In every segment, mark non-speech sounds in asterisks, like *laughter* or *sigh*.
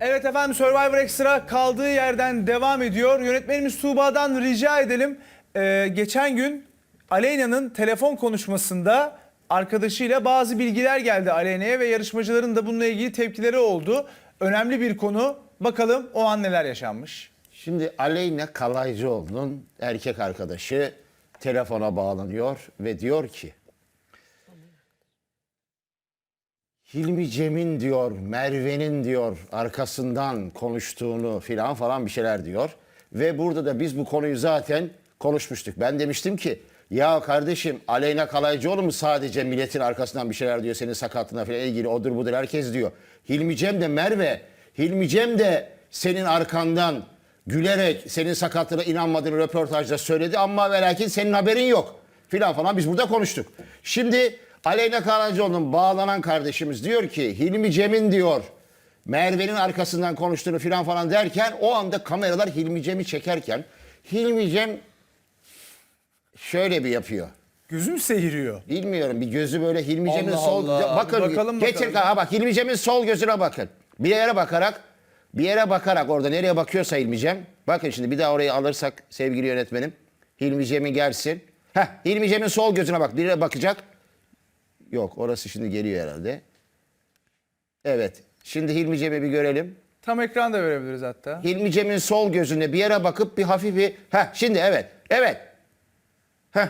Evet efendim Survivor Extra kaldığı yerden devam ediyor. Yönetmenimiz Tuğba'dan rica edelim. Ee, geçen gün Aleyna'nın telefon konuşmasında arkadaşıyla bazı bilgiler geldi Aleyna'ya ve yarışmacıların da bununla ilgili tepkileri oldu. Önemli bir konu. Bakalım o an neler yaşanmış. Şimdi Aleyna Kalaycıoğlu'nun erkek arkadaşı telefona bağlanıyor ve diyor ki Hilmi Cem'in diyor, Merve'nin diyor arkasından konuştuğunu filan falan bir şeyler diyor. Ve burada da biz bu konuyu zaten konuşmuştuk. Ben demiştim ki ya kardeşim Aleyna Kalaycıoğlu mu sadece milletin arkasından bir şeyler diyor senin sakatlığına falan ilgili odur budur herkes diyor. Hilmi Cem de Merve, Hilmi Cem de senin arkandan gülerek senin sakatlığına inanmadığını röportajda söyledi ama ve lakin senin haberin yok filan falan biz burada konuştuk. Şimdi Aleyna Kalaycıoğlu'nun bağlanan kardeşimiz diyor ki Hilmi Cem'in diyor Merve'nin arkasından konuştuğunu filan falan derken o anda kameralar Hilmi Cem'i çekerken Hilmi Cem şöyle bir yapıyor. Gözüm seyiriyor. Bilmiyorum bir gözü böyle Hilmi Cem'in Allah sol Allah. bakın Bakalım, getir bakalım. ha bak Hilmi Cem'in sol gözüne bakın. Bir yere bakarak bir yere bakarak orada nereye bakıyorsa Hilmi Cem. Bakın şimdi bir daha orayı alırsak sevgili yönetmenim. Hilmi Cem'i gelsin. Heh Hilmi Cem'in sol gözüne bak. Bir yere bakacak. Yok orası şimdi geliyor herhalde. Evet. Şimdi Hilmi Cem'i bir görelim. Tam ekran da verebiliriz hatta. Hilmi Cem'in sol gözüne bir yere bakıp bir hafif bir... Heh şimdi evet. Evet. Heh.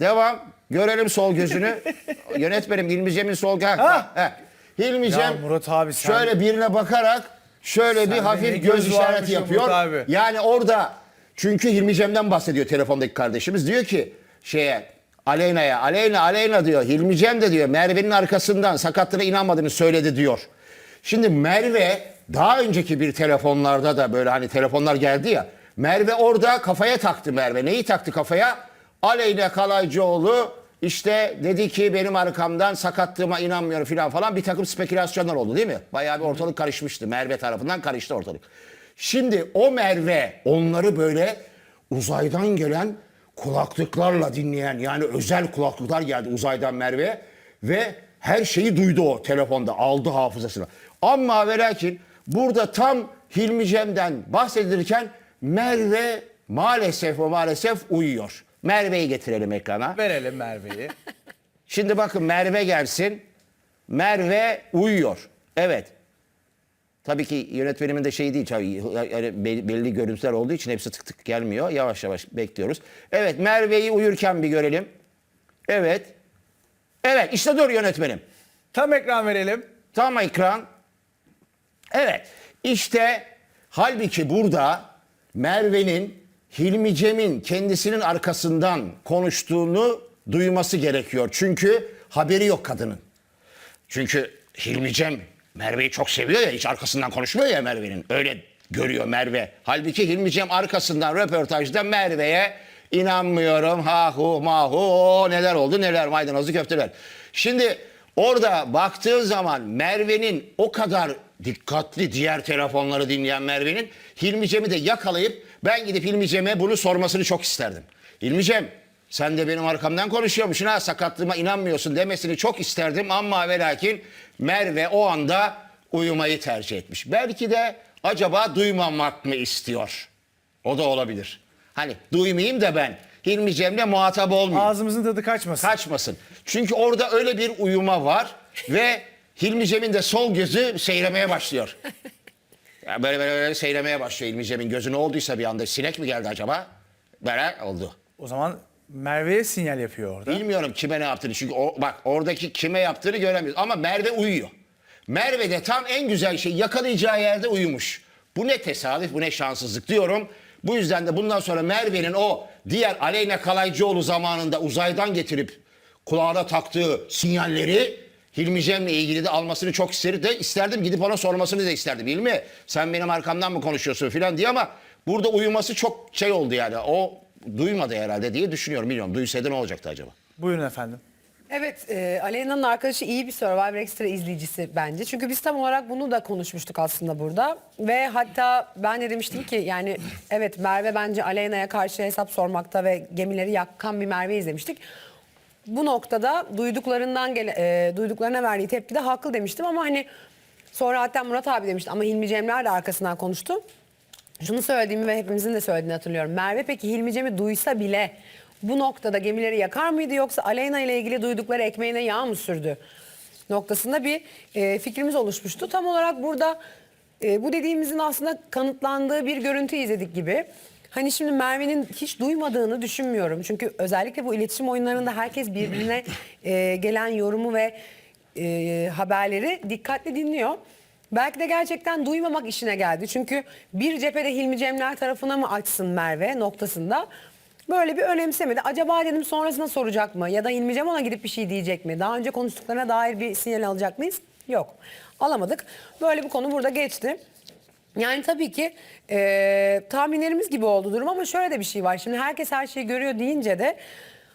Devam. Görelim sol gözünü. *laughs* Yönetmenim Hilmi Cem'in sol... Heh, Ha! heh. Hilmi Cem Murat abi sen- şöyle birine bakarak şöyle bir Sende ne hafif göz göz işareti yapıyor. Abi. Yani orada çünkü Hilmi Cem'den bahsediyor telefondaki kardeşimiz. Diyor ki şeye Aleyna'ya Aleyna Aleyna diyor. Hilmi Cem de diyor Merve'nin arkasından sakatlığına inanmadığını söyledi diyor. Şimdi Merve daha önceki bir telefonlarda da böyle hani telefonlar geldi ya. Merve orada kafaya taktı Merve. Neyi taktı kafaya? Aleyna Kalaycıoğlu işte dedi ki benim arkamdan sakatlığıma inanmıyorum falan falan bir takım spekülasyonlar oldu değil mi? Bayağı bir ortalık karışmıştı. Merve tarafından karıştı ortalık. Şimdi o Merve onları böyle uzaydan gelen kulaklıklarla dinleyen yani özel kulaklıklar geldi uzaydan Merve ve her şeyi duydu o telefonda aldı hafızasına. Ama ve lakin burada tam Hilmi Cem'den bahsedilirken Merve maalesef ve maalesef uyuyor. Merve'yi getirelim ekrana. Verelim Merve'yi. *laughs* Şimdi bakın Merve gelsin. Merve uyuyor. Evet. Tabii ki yönetmenimin de şeyi değil. Tabii yani belli, belli görüntüler olduğu için hepsi tık tık gelmiyor. Yavaş yavaş bekliyoruz. Evet Merve'yi uyurken bir görelim. Evet. Evet işte dur yönetmenim. Tam ekran verelim. Tam ekran. Evet. İşte halbuki burada Merve'nin Hilmi Cem'in kendisinin arkasından konuştuğunu duyması gerekiyor. Çünkü haberi yok kadının. Çünkü Hilmi Cem Merve'yi çok seviyor ya hiç arkasından konuşmuyor ya Merve'nin. Öyle görüyor Merve. Halbuki Hilmi Cem arkasından röportajda Merve'ye inanmıyorum ha hu ma hu neler oldu neler maydanozlu köfteler. Şimdi orada baktığın zaman Merve'nin o kadar dikkatli diğer telefonları dinleyen Merve'nin Hilmi Cem'i de yakalayıp ben gidip Hilmi Cem'e bunu sormasını çok isterdim. Hilmi Cem sen de benim arkamdan konuşuyormuşsun ha sakatlığıma inanmıyorsun demesini çok isterdim ama ve lakin Merve o anda uyumayı tercih etmiş. Belki de acaba duymamak mı istiyor? O da olabilir. Hani duymayayım da ben Hilmi Cem'le muhatap olmayayım. Ağzımızın tadı kaçmasın. Kaçmasın. Çünkü orada öyle bir uyuma var ve Hilmi Cem'in de sol gözü seyremeye başlıyor. *laughs* Ya böyle, böyle böyle seyremeye başlıyor Hilmi Cem'in gözü ne olduysa bir anda sinek mi geldi acaba? Böyle oldu. O zaman Merve'ye sinyal yapıyor orada. Bilmiyorum kime ne yaptığını çünkü o, bak oradaki kime yaptığını göremiyoruz ama Merve uyuyor. Merve de tam en güzel şey yakalayacağı yerde uyumuş. Bu ne tesadüf bu ne şanssızlık diyorum. Bu yüzden de bundan sonra Merve'nin o diğer Aleyna Kalaycıoğlu zamanında uzaydan getirip kulağına taktığı sinyalleri Hilmi Cem'le ilgili de almasını çok isterim de isterdim gidip ona sormasını da isterdim. Hilmi sen benim arkamdan mı konuşuyorsun filan diye ama burada uyuması çok şey oldu yani. O duymadı herhalde diye düşünüyorum. Bilmiyorum duysaydı ne olacaktı acaba? Buyurun efendim. Evet, e, Aleyna'nın arkadaşı iyi bir Survivor Extra izleyicisi bence. Çünkü biz tam olarak bunu da konuşmuştuk aslında burada. Ve hatta ben de demiştim ki yani evet Merve bence Aleyna'ya karşı hesap sormakta ve gemileri yakan bir Merve izlemiştik. Bu noktada duyduklarından gele, e, duyduklarına verdiği tepkide haklı demiştim ama hani Sonra hatta Murat abi demişti ama Hilmi Cemler de arkasından konuştu. Şunu söylediğimi ve hepimizin de söylediğini hatırlıyorum. Merve peki Hilmi Cem'i duysa bile bu noktada gemileri yakar mıydı yoksa Aleyna ile ilgili duydukları ekmeğine yağ mı sürdü? Noktasında bir e, fikrimiz oluşmuştu. Tam olarak burada e, bu dediğimizin aslında kanıtlandığı bir görüntü izledik gibi. Hani şimdi Merve'nin hiç duymadığını düşünmüyorum. Çünkü özellikle bu iletişim oyunlarında herkes birbirine e, gelen yorumu ve e, haberleri dikkatli dinliyor. Belki de gerçekten duymamak işine geldi. Çünkü bir cephede Hilmi Cemler tarafına mı açsın Merve noktasında böyle bir önemsemedi. Acaba dedim sonrasında soracak mı? Ya da Hilmi Cem ona gidip bir şey diyecek mi? Daha önce konuştuklarına dair bir sinyal alacak mıyız? Yok. Alamadık. Böyle bir konu burada geçti. Yani tabii ki e, tahminlerimiz gibi oldu durum ama şöyle de bir şey var. Şimdi herkes her şeyi görüyor deyince de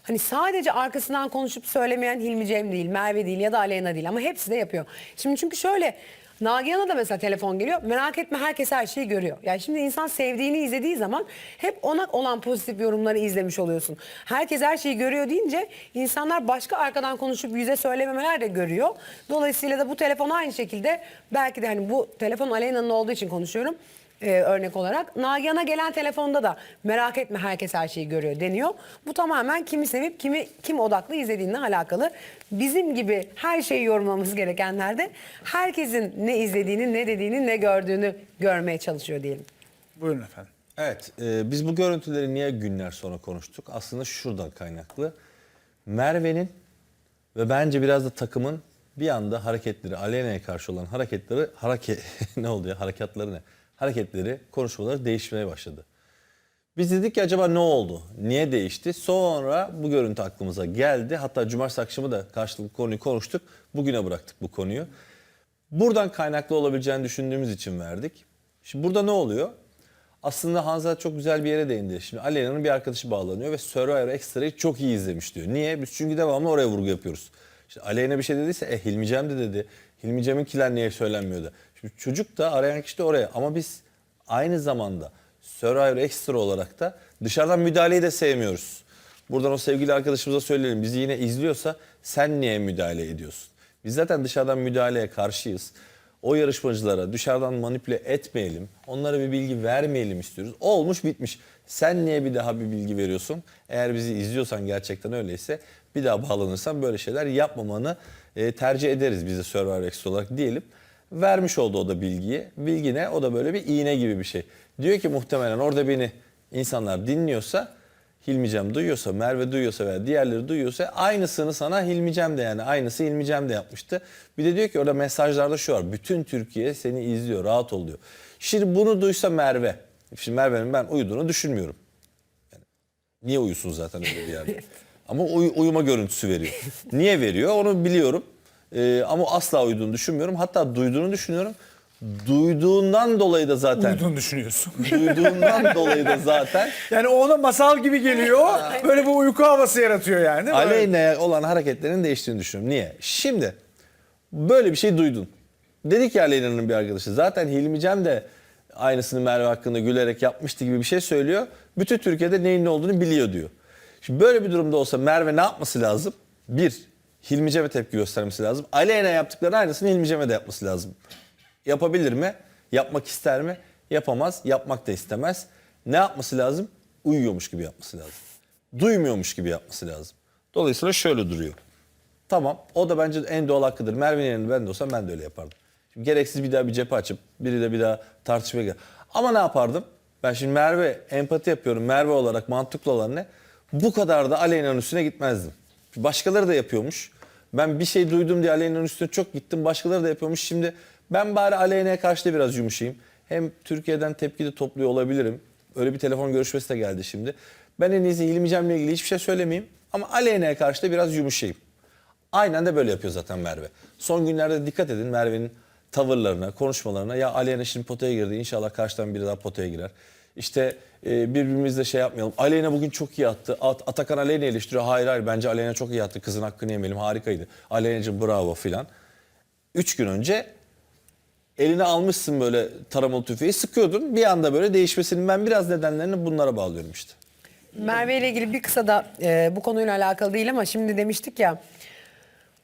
hani sadece arkasından konuşup söylemeyen Hilmi Cem değil, Merve değil ya da Aleyna değil ama hepsi de yapıyor. Şimdi çünkü şöyle Nagihan'a da mesela telefon geliyor. Merak etme herkes her şeyi görüyor. Yani şimdi insan sevdiğini izlediği zaman hep ona olan pozitif yorumları izlemiş oluyorsun. Herkes her şeyi görüyor deyince insanlar başka arkadan konuşup yüze söylememeler de görüyor. Dolayısıyla da bu telefon aynı şekilde belki de hani bu telefon Aleyna'nın olduğu için konuşuyorum e, örnek olarak. Nagihan'a gelen telefonda da merak etme herkes her şeyi görüyor deniyor. Bu tamamen kimi sevip kimi kim odaklı izlediğinle alakalı. Bizim gibi her şeyi yorumlamamız gerekenler de herkesin ne izlediğini, ne dediğini, ne gördüğünü görmeye çalışıyor diyelim. Buyurun efendim. Evet, e, biz bu görüntüleri niye günler sonra konuştuk? Aslında şuradan kaynaklı. Merve'nin ve bence biraz da takımın bir anda hareketleri, Aleyna'ya karşı olan hareketleri, hareket *laughs* ne oldu ya, harekatları ne? Hareketleri, konuşmaları değişmeye başladı. Biz dedik ki acaba ne oldu? Niye değişti? Sonra bu görüntü aklımıza geldi. Hatta cumartesi akşamı da karşılıklı konuyu konuştuk. Bugüne bıraktık bu konuyu. Buradan kaynaklı olabileceğini düşündüğümüz için verdik. Şimdi burada ne oluyor? Aslında Hanzade çok güzel bir yere değindi. Şimdi Aleyna'nın bir arkadaşı bağlanıyor ve Survivor Extra'yı çok iyi izlemiş diyor. Niye? Biz çünkü devamlı oraya vurgu yapıyoruz. İşte Aleyna bir şey dediyse e Hilmi Cem de dedi. Hilmi Cem'inkiler niye söylenmiyordu? Çocuk da arayan kişi de oraya ama biz aynı zamanda Survivor Extra olarak da dışarıdan müdahaleyi de sevmiyoruz. Buradan o sevgili arkadaşımıza söyleyelim. Bizi yine izliyorsa sen niye müdahale ediyorsun? Biz zaten dışarıdan müdahaleye karşıyız. O yarışmacılara dışarıdan manipüle etmeyelim. Onlara bir bilgi vermeyelim istiyoruz. Olmuş bitmiş. Sen niye bir daha bir bilgi veriyorsun? Eğer bizi izliyorsan gerçekten öyleyse bir daha bağlanırsan böyle şeyler yapmamanı e, tercih ederiz biz de Survivor Extra olarak diyelim. Vermiş oldu o da bilgiyi. Bilgi ne? O da böyle bir iğne gibi bir şey. Diyor ki muhtemelen orada beni insanlar dinliyorsa Hilmi Cem duyuyorsa, Merve duyuyorsa veya diğerleri duyuyorsa aynısını sana Hilmi Cem de yani aynısı Hilmi Cem de yapmıştı. Bir de diyor ki orada mesajlarda şu var. Bütün Türkiye seni izliyor, rahat ol diyor. Şimdi bunu duysa Merve. Şimdi Merve'nin ben uyuduğunu düşünmüyorum. Yani niye uyusun zaten öyle bir yerde? *laughs* Ama uy- uyuma görüntüsü veriyor. Niye veriyor onu biliyorum. Ee, ama asla uyuduğunu düşünmüyorum. Hatta duyduğunu düşünüyorum. Duyduğundan dolayı da zaten Uyuduğunu düşünüyorsun. duyduğundan *laughs* dolayı da zaten Yani o ona masal gibi geliyor. *laughs* Böyle bir uyku havası yaratıyor yani değil mi? Aleyna'ya olan hareketlerin değiştiğini düşünüyorum. Niye? Şimdi böyle bir şey duydun. Dedi ki Aleyna'nın bir arkadaşı. Zaten Hilmi Cem de aynısını Merve hakkında gülerek yapmıştı gibi bir şey söylüyor. Bütün Türkiye'de neyin ne olduğunu biliyor diyor. Şimdi böyle bir durumda olsa Merve ne yapması lazım? Bir, Hilmi Cem'e tepki göstermesi lazım. Aleyna yaptıkları aynısını Hilmi Cem'e de yapması lazım. Yapabilir mi? Yapmak ister mi? Yapamaz. Yapmak da istemez. Ne yapması lazım? Uyuyormuş gibi yapması lazım. Duymuyormuş gibi yapması lazım. Dolayısıyla şöyle duruyor. Tamam o da bence en doğal hakkıdır. Merve'nin yerinde ben de olsam ben de öyle yapardım. Şimdi gereksiz bir daha bir cephe açıp biri de bir daha tartışmaya gel. Ama ne yapardım? Ben şimdi Merve empati yapıyorum. Merve olarak mantıklı olan ne? Bu kadar da Aleyna'nın üstüne gitmezdim. Başkaları da yapıyormuş. Ben bir şey duydum diye Aleyna'nın üstüne çok gittim. Başkaları da yapıyormuş. Şimdi ben bari Aleyna'ya karşı da biraz yumuşayayım. Hem Türkiye'den tepki de topluyor olabilirim. Öyle bir telefon görüşmesi de geldi şimdi. Ben en iyisi Hilmi ilgili hiçbir şey söylemeyeyim. Ama Aleyna'ya karşı da biraz yumuşayayım. Aynen de böyle yapıyor zaten Merve. Son günlerde dikkat edin Merve'nin tavırlarına, konuşmalarına. Ya Aleyna şimdi potaya girdi. İnşallah karşıdan biri daha potaya girer. İşte e, birbirimizle şey yapmayalım. Aleyna bugün çok iyi attı. At, Atakan Aleyna eleştiriyor. Hayır hayır bence Aleyna çok iyi attı. Kızın hakkını yemeyelim. Harikaydı. Aleyna'cığım bravo filan. Üç gün önce eline almışsın böyle taramalı tüfeği sıkıyordun. Bir anda böyle değişmesinin ben biraz nedenlerini bunlara bağlıyorum işte. Merve ile ilgili bir kısa da e, bu konuyla alakalı değil ama şimdi demiştik ya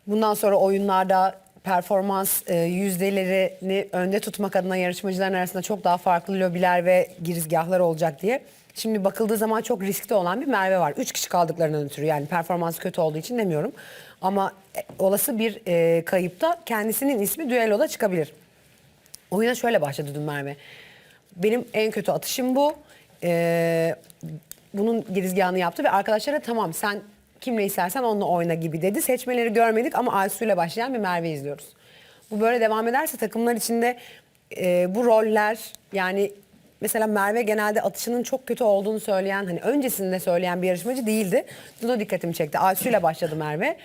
bundan sonra oyunlarda performans e, yüzdelerini önde tutmak adına yarışmacıların arasında çok daha farklı lobiler ve girizgahlar olacak diye. Şimdi bakıldığı zaman çok riskli olan bir Merve var. Üç kişi kaldıklarından ötürü yani performans kötü olduğu için demiyorum. Ama e, olası bir e, kayıpta kendisinin ismi düelloda çıkabilir. Oyuna şöyle başladı dün Merve. Benim en kötü atışım bu. Ee, bunun girizgahını yaptı ve arkadaşlara tamam sen kimle istersen onunla oyna gibi dedi. Seçmeleri görmedik ama Aysu ile başlayan bir Merve izliyoruz. Bu böyle devam ederse takımlar içinde e, bu roller yani mesela Merve genelde atışının çok kötü olduğunu söyleyen hani öncesinde söyleyen bir yarışmacı değildi. O dikkatimi çekti. Aysu ile başladı Merve.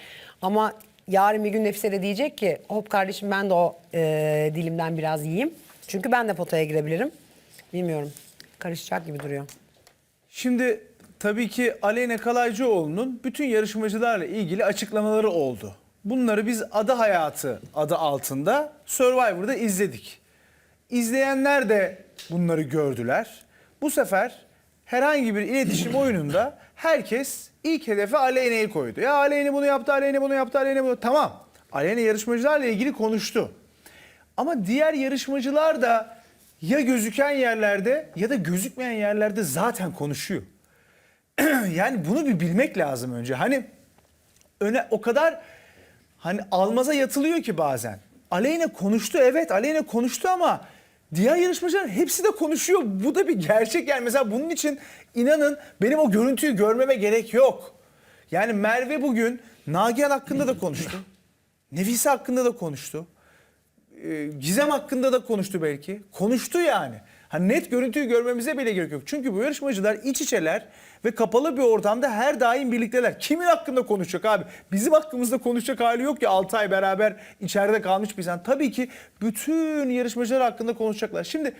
Ama yarın bir gün Nefise de diyecek ki hop kardeşim ben de o e, dilimden biraz yiyeyim. Çünkü ben de potaya girebilirim. Bilmiyorum. Karışacak gibi duruyor. Şimdi tabii ki Aleyna Kalaycıoğlu'nun bütün yarışmacılarla ilgili açıklamaları oldu. Bunları biz adı hayatı adı altında Survivor'da izledik. İzleyenler de bunları gördüler. Bu sefer herhangi bir iletişim oyununda herkes ilk hedefe Aleyna'yı koydu. Ya Aleyna bunu yaptı, Aleyna bunu yaptı, Aleyna bunu... Tamam. Aleyna yarışmacılarla ilgili konuştu. Ama diğer yarışmacılar da ya gözüken yerlerde ya da gözükmeyen yerlerde zaten konuşuyor. *clears throat* yani bunu bir bilmek lazım önce. Hani öne o kadar hani almaza yatılıyor ki bazen. Aleyna konuştu evet Aleyna konuştu ama diğer yarışmacılar hepsi de konuşuyor. Bu da bir gerçek yani mesela bunun için inanın benim o görüntüyü görmeme gerek yok. Yani Merve bugün Nagihan hakkında da konuştu. *clears throat* Nefise hakkında da konuştu. Ee, Gizem hakkında da konuştu belki. Konuştu yani. Hani net görüntüyü görmemize bile gerek yok. Çünkü bu yarışmacılar iç içeler ve kapalı bir ortamda her daim birlikteler. Kimin hakkında konuşacak abi? Bizim hakkımızda konuşacak hali yok ki 6 ay beraber içeride kalmış insan. Tabii ki bütün yarışmacılar hakkında konuşacaklar. Şimdi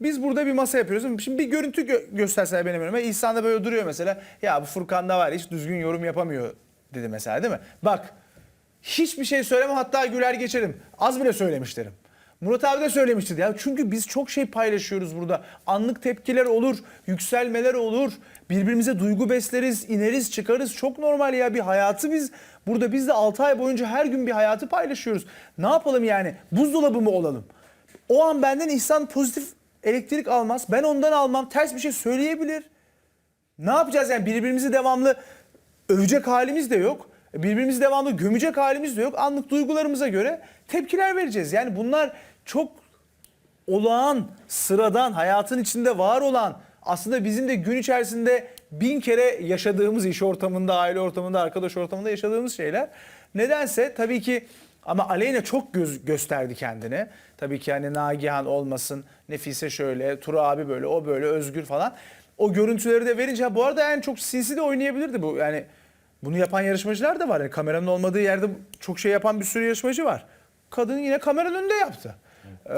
biz burada bir masa yapıyoruz. Şimdi bir görüntü gö- gösterseler benim önüme. İhsan da böyle duruyor mesela. Ya bu Furkan da var hiç düzgün yorum yapamıyor dedi mesela değil mi? Bak Hiçbir şey söylemem hatta güler geçerim. Az bile söylemişlerim. Murat abi de söylemişti ya. Çünkü biz çok şey paylaşıyoruz burada. Anlık tepkiler olur, yükselmeler olur. Birbirimize duygu besleriz, ineriz, çıkarız. Çok normal ya bir hayatı biz burada biz de 6 ay boyunca her gün bir hayatı paylaşıyoruz. Ne yapalım yani? Buzdolabı mı olalım? O an benden İhsan pozitif elektrik almaz. Ben ondan almam. Ters bir şey söyleyebilir. Ne yapacağız yani birbirimizi devamlı övecek halimiz de yok. Birbirimizi devamlı gömecek halimiz de yok. Anlık duygularımıza göre tepkiler vereceğiz. Yani bunlar çok olağan, sıradan, hayatın içinde var olan aslında bizim de gün içerisinde bin kere yaşadığımız iş ortamında, aile ortamında, arkadaş ortamında yaşadığımız şeyler. Nedense tabii ki ama Aleyna çok göz, gösterdi kendini. Tabii ki hani Nagihan olmasın, Nefise şöyle, Tura abi böyle, o böyle, Özgür falan. O görüntüleri de verince bu arada yani çok sinsi de oynayabilirdi bu. Yani bunu yapan yarışmacılar da var. Yani kameranın olmadığı yerde çok şey yapan bir sürü yarışmacı var. Kadın yine kameranın önünde yaptı. Ee,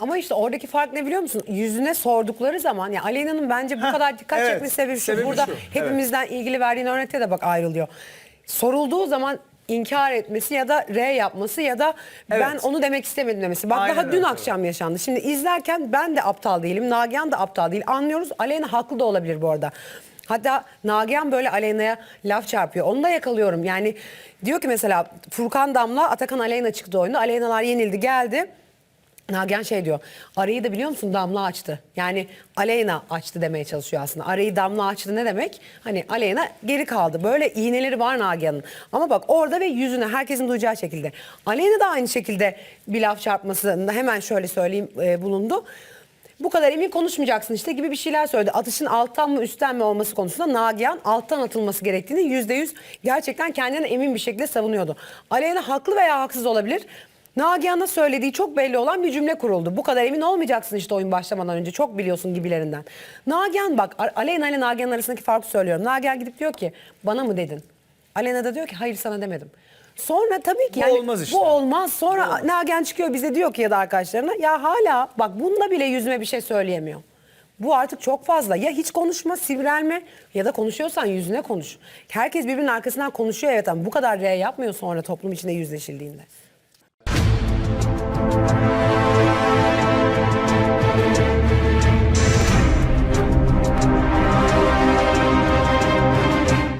Ama işte oradaki fark ne biliyor musun? Yüzüne sordukları zaman ya Aleyna'nın bence bu kadar dikkat evet. çekmesi sebebi şu. Sebebi Burada şu, hepimizden ilgili verdiğin örnekte de bak ayrılıyor. Sorulduğu zaman inkar etmesi ya da R yapması ya da ben Evet. onu demek istemedim demesi. Bak Aynen daha dün öyle. akşam yaşandı. Şimdi izlerken ben de aptal değilim. Nagihan da aptal değil. Anlıyoruz. Aleyna haklı da olabilir bu arada. Hatta Nagihan böyle Aleyna'ya laf çarpıyor. Onu da yakalıyorum. Yani diyor ki mesela Furkan Damla, Atakan Aleyna çıktı oyunda. Aleynalar yenildi geldi. Nagihan şey diyor. Arayı da biliyor musun Damla açtı. Yani Aleyna açtı demeye çalışıyor aslında. Arayı Damla açtı ne demek? Hani Aleyna geri kaldı. Böyle iğneleri var Nagihan'ın. Ama bak orada ve yüzüne herkesin duyacağı şekilde. Aleyna da aynı şekilde bir laf çarpmasında hemen şöyle söyleyeyim e, bulundu. Bu kadar emin konuşmayacaksın işte gibi bir şeyler söyledi. Atışın alttan mı üstten mi olması konusunda Nagihan alttan atılması gerektiğini yüzde yüz gerçekten kendine emin bir şekilde savunuyordu. Aleyna haklı veya haksız olabilir. Nagihan'a söylediği çok belli olan bir cümle kuruldu. Bu kadar emin olmayacaksın işte oyun başlamadan önce. Çok biliyorsun gibilerinden. Nagihan bak Aleyna ile Nagihan arasındaki farkı söylüyorum. Nagihan gidip diyor ki bana mı dedin? Aleyna da diyor ki hayır sana demedim. Sonra tabii ki Bu yani olmaz işte. bu olmaz. Sonra Nagihan çıkıyor bize diyor ki ya da arkadaşlarına ya hala bak bununla bile yüzüme bir şey söyleyemiyor. Bu artık çok fazla. Ya hiç konuşma, sivrelme ya da konuşuyorsan yüzüne konuş. Herkes birbirinin arkasından konuşuyor evet ama bu kadar R yapmıyor sonra toplum içinde yüzleşildiğinde.